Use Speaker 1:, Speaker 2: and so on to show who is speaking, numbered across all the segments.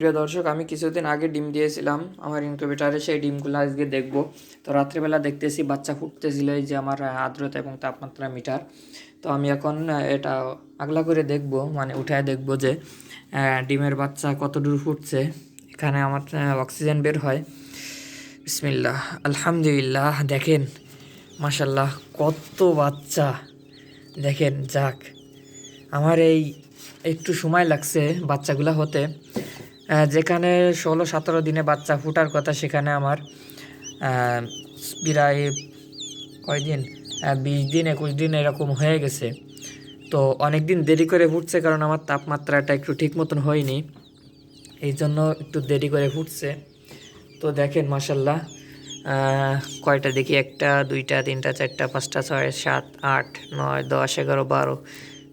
Speaker 1: প্রিয় দর্শক, আমি কিছুদিন আগে ডিম দিয়েছিলাম। আমার ইনকিউবেটারে সেই ডিমগুলো আজকে দেখব। তো রাত্রিবেলা দেখতেছি বাচ্চা ফুটতেছিল এই যে আমার আর্দ্রতা এবং তাপমাত্রা মিটার। তো আমি এখন এটা আগলা করে দেখব মানে উঠায় দেখব যে ডিমের বাচ্চা কত দূর ফুটছে। এখানে আমার অক্সিজেন বের হয়। বিসমিল্লাহ। আলহামদুলিল্লাহ, দেখেন মাশাল্লাহ কত বাচ্চা। দেখেন, যাক। আমার এই একটু সময় লাগছে বাচ্চাগুলা হতে। যেখানে ষোলো সতেরো দিনে বাচ্চা ফুটার কথা সেখানে আমার প্রায় কয়দিন বিশ দিন, একুশ দিন এরকম হয়ে গেছে। তো অনেক দিন দেরি করে ফুটছে কারণ আমার তাপমাত্রাটা একটু ঠিক মতন হয়নি। এই জন্য একটু দেরি করে ফুটছে। তো দেখেন মাসাল্লাহ কয়টা দেখি? একটা, দুইটা, তিনটা, চারটা, পাঁচটা, ছয়, সাত, আট, নয়, দশ, এগারো, বারো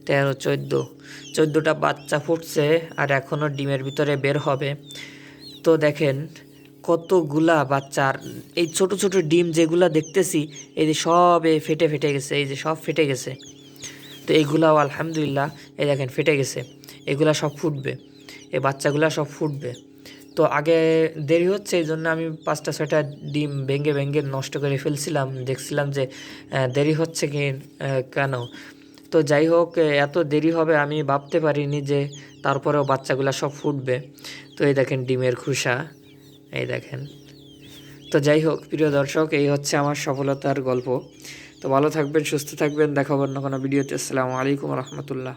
Speaker 1: তেরো, চোদ্দ। চোদ্দোটা বাচ্চা ফুটছে আর এখনও ডিমের ভিতরে বের হবে। তো দেখেন কতগুলা বাচ্চার এই ছোট ছোট ডিম যেগুলা দেখতেছি, এই যে সব ফেটে ফেটে গেছে, এই যে সব ফেটে গেছে। তো এইগুলাও আলহামদুলিল্লাহ, এই দেখেন ফেটে গেছে। এগুলা সব ফুটবে, এই বাচ্চাগুলা সব ফুটবে। তো আগে দেরি হচ্ছে, এই জন্য আমি পাঁচটা, ছয়টা ডিম ভেঙে ভেঙে নষ্ট করে ফেলছিলাম। দেখছিলাম যে দেরি হচ্ছে কি কেন? তো যাই হোক এত দেরি হবে আমি ভাবতে পারিনি যে তারপরেও বাচ্চাগুলো সব ফুটবে। তো এই দেখেন ডিমের খুসা, এই দেখেন। তো যাই হোক, প্রিয় দর্শক, এই হচ্ছে আমার সফলতার গল্প। তো ভালো থাকবেন, সুস্থ থাকবেন দেখাবো অন্য কোনো ভিডিওতে। আসসালামু আলাইকুম রহমতুল্লাহ।